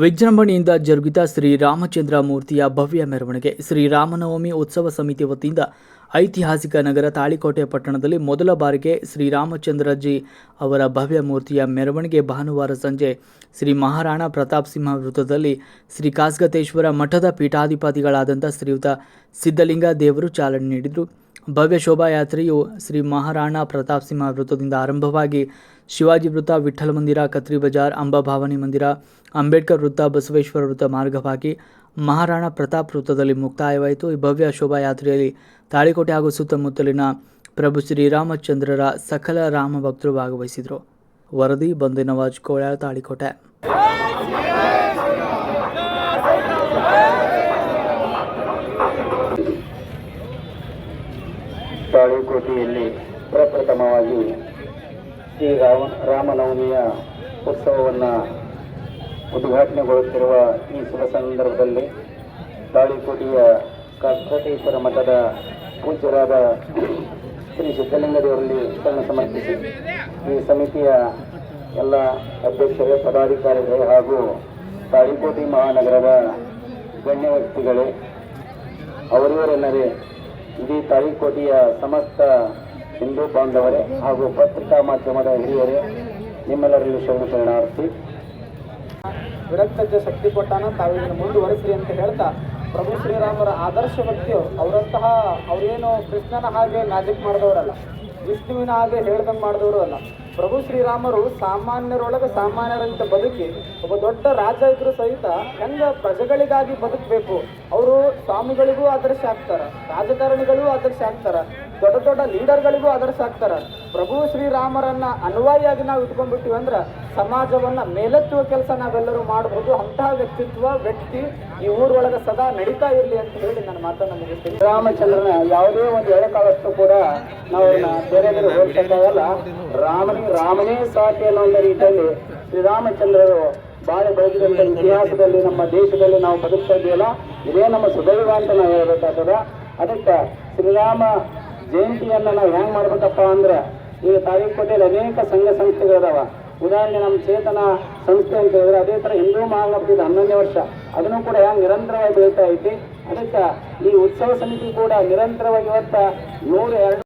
ವಿಜೃಂಭಣೆಯಿಂದ ಜರುಗಿದ ಶ್ರೀರಾಮಚಂದ್ರ ಮೂರ್ತಿಯ ಭವ್ಯ ಮೆರವಣಿಗೆ ಶ್ರೀರಾಮನವಮಿ ಉತ್ಸವ ಸಮಿತಿ ವತಿಯಿಂದ ಐತಿಹಾಸಿಕ ನಗರ ತಾಳಿಕೋಟೆ ಪಟ್ಟಣದಲ್ಲಿ ಮೊದಲ ಬಾರಿಗೆ ಶ್ರೀರಾಮಚಂದ್ರಜಿ ಅವರ ಭವ್ಯ ಮೂರ್ತಿಯ ಮೆರವಣಿಗೆ ಭಾನುವಾರ ಸಂಜೆ ಶ್ರೀ ಮಹಾರಾಣಾ ಪ್ರತಾಪ್ ಸಿಂಹ ವೃತ್ತದಲ್ಲಿ ಶ್ರೀ ಕಾಸ್ಗತೇಶ್ವರ ಮಠದ ಪೀಠಾಧಿಪತಿಗಳಾದಂಥ ಶ್ರೀಯುತ ಸಿದ್ಧಲಿಂಗ ದೇವರು ಚಾಲನೆ ನೀಡಿದರು. ಭವ್ಯ ಶೋಭಾಯಾತ್ರೆಯು ಶ್ರೀ ಮಹಾರಾಣಾ ಪ್ರತಾಪ್ ಸಿಂಹ ವೃತ್ತದಿಂದ ಆರಂಭವಾಗಿ ಶಿವಾಜಿ ವೃತ್ತ, ವಿಠ್ಠಲ ಮಂದಿರ, ಕತ್ರಿ ಬಜಾರ್ ಅಂಬಾಭಾವನಿ ಮಂದಿರ, ಅಂಬೇಡ್ಕರ್ ವೃತ್ತ, ಬಸವೇಶ್ವರ ವೃತ್ತ ಮಾರ್ಗವಾಗಿ ಮಹಾರಾಣಾ ಪ್ರತಾಪ್ ವೃತ್ತದಲ್ಲಿ ಮುಕ್ತಾಯವಾಯಿತು. ಈ ಭವ್ಯ ಶೋಭಾಯಾತ್ರೆಯಲ್ಲಿ ತಾಳಿಕೋಟೆ ಹಾಗೂ ಸುತ್ತಮುತ್ತಲಿನ ಪ್ರಭು ಶ್ರೀರಾಮಚಂದ್ರರ ಸಕಲ ರಾಮ ಭಕ್ತರು ಭಾಗವಹಿಸಿದರು. ವರದಿ ಬಂದಿನವಾಜ್ ಕೋಳ ತಾಳಿಕೋಟೆ. ತಾಳಿಕೋಟೆಯಲ್ಲಿ ಪ್ರಪ್ರಥಮವಾಗಿ ಶ್ರೀ ರಾಮ ರಾಮನವಮಿಯ ಉತ್ಸವವನ್ನು ಉದ್ಘಾಟನೆಗೊಳ್ಳುತ್ತಿರುವ ಈ ಶುಭ ಸಂದರ್ಭದಲ್ಲಿ ತಾಳಿಕೋಟೆಯ ಕಾಕೋಟೇಶ್ವರ ಮಠದ ಪೂಜ್ಯರಾದ ಶ್ರೀ ಸಿದ್ಧಲಿಂಗ ದೇವರಲ್ಲಿ ಸಮರ್ಪಿಸಿ ಈ ಸಮಿತಿಯ ಎಲ್ಲ ಅಧ್ಯಕ್ಷರೇ, ಪದಾಧಿಕಾರಿಗಳೇ ಹಾಗೂ ತಾಳಿಕೋಟೆ ಮಹಾನಗರದ ಗಣ್ಯ ವ್ಯಕ್ತಿಗಳೇ, ಅವರಿವರೆಲ್ಲರೇ ಇಡೀ ತಾಳಿಕೋಟೆಯ ಸಮಸ್ತ ಹಿಂದೂ ಬಾಂಧವರೇ ಹಾಗೂ ಪತ್ರಿಕಾ ಮಾಧ್ಯಮದ ಹಿರಿಯರೇ ನಿಮ್ಮೆಲ್ಲರಿಗೂ ಶರಣ ಶರಣಾರ್ಥಿ. ವಿರಕ್ತಜ್ಜ ಶಕ್ತಿ ಕೊಟ್ಟಾನ ತಾವು ಇದನ್ನು ಮುಂದುವರಿಸ್ರಿ ಅಂತ ಹೇಳ್ತಾ ಪ್ರಭು ಶ್ರೀರಾಮರ ಆದರ್ಶ ವ್ಯಕ್ತಿಯು ಅವರಂತಹ ಅವರೇನು ಕೃಷ್ಣನ ಹಾಗೆ ಮ್ಯಾಜಿಕ್ ಮಾಡಿದವರಲ್ಲ. ವಿಷ್ಣುವಿನ ಹಾಗೆ ಹೇಳ್ದಂಗೆ ಮಾಡಿದವರು ಅಲ್ಲ. ಪ್ರಭು ಶ್ರೀರಾಮರು ಸಾಮಾನ್ಯರೊಳಗೆ ಸಾಮಾನ್ಯರಂತೆ ಬದುಕಿ, ಒಬ್ಬ ದೊಡ್ಡ ರಾಜ ಇದ್ರು ಸಹಿತ ಹೆಂಗ ಪ್ರಜೆಗಳಿಗಾಗಿ ಬದುಕಬೇಕು? ಅವರು ಸ್ವಾಮಿಗಳಿಗೂ ಆದರ್ಶ ಆಗ್ತಾರ, ರಾಜಕಾರಣಿಗಳಿಗೂ ಆದರ್ಶ ಆಗ್ತಾರ, ದೊಡ್ಡ ದೊಡ್ಡ ಲೀಡರ್ಗಳಿಗೂ ಆದರ್ಶ ಆಗ್ತಾರ. ಪ್ರಭು ಶ್ರೀರಾಮರನ್ನ ಅನ್ವಾಯಿಯಾಗಿ ನಾವು ಇಟ್ಕೊಂಡ್ಬಿಟ್ಟಿವಿ ಅಂದ್ರೆ ಸಮಾಜವನ್ನ ಮೇಲೆತ್ತುವ ಕೆಲಸ ನಾವೆಲ್ಲರೂ ಮಾಡಬಹುದು ಅಂತಹ ವ್ಯಕ್ತಿತ್ವ, ವ್ಯಕ್ತಿ ಈ ಊರೊಳಗೆ ಸದಾ ನಡೀತಾ ಇರಲಿ ಅಂತ ಹೇಳಿ ನನ್ನ ಮಾತನ್ನ ಮುಗಿಸ್ತೀನಿ. ಶ್ರೀರಾಮಚಂದ್ರನ ಯಾವುದೇ ಒಂದು ಎಳೆಕಾಲಷ್ಟು ಕೂಡ ನಾವು ಬೇರೆ ಬೇರೆ ಹೋಲಿಸಕ್ಕಾಗಲ್ಲ ರಾಮನೇ ರಾಮನೇ ಸಾಟಿ ಅನ್ನೋ ಒಂದು ರೀತಿಯಲ್ಲಿ ಶ್ರೀರಾಮಚಂದ್ರರು ಬಾಳೆ ಬೆಳೆದಿದಂಥ ಇತಿಹಾಸದಲ್ಲಿ ನಮ್ಮ ದೇಶದಲ್ಲಿ ನಾವು ಬದುಕ್ತಾ ಇದೆಯಲ್ಲ? ಇದೇ ನಮ್ಮ ಸುದೈವ ಅಂತ ನಾವು ಹೇಳ್ಬೇಕಾಗ್ತದ. ಅದಕ್ಕೆ ಶ್ರೀರಾಮ ಜಯಂತಿಯನ್ನ ನಾವು ಹೆಂಗ್ ಮಾಡ್ಬೇಕಪ್ಪ ಅಂದ್ರೆ ಈಗ ತಾರೀಕೋಟೆಯಲ್ಲಿ ಅನೇಕ ಸಂಘ ಸಂಸ್ಥೆಗಳಿದಾವೆ. ಉದಾಹರಣೆ ನಮ್ಮ ಚೇತನ ಸಂಸ್ಥೆ ಅಂತ ಹೇಳಿದ್ರೆ ಅದೇ ತರ ಹಿಂದೂ ಮಹಾಗಣಪತಿದ ಹನ್ನೊಂದನೇ ವರ್ಷ. ಅದನ್ನು ಕೂಡ ಹೆಂಗ್ ನಿರಂತರವಾಗಿ ಬೆಳೀತಾ ಐತಿ? ಅದಕ್ಕೆ ಈ ಉತ್ಸವ ಸಮಿತಿ ಕೂಡ ನಿರಂತರವಾಗಿ ಇವತ್ತ ನೂರ ಎರಡು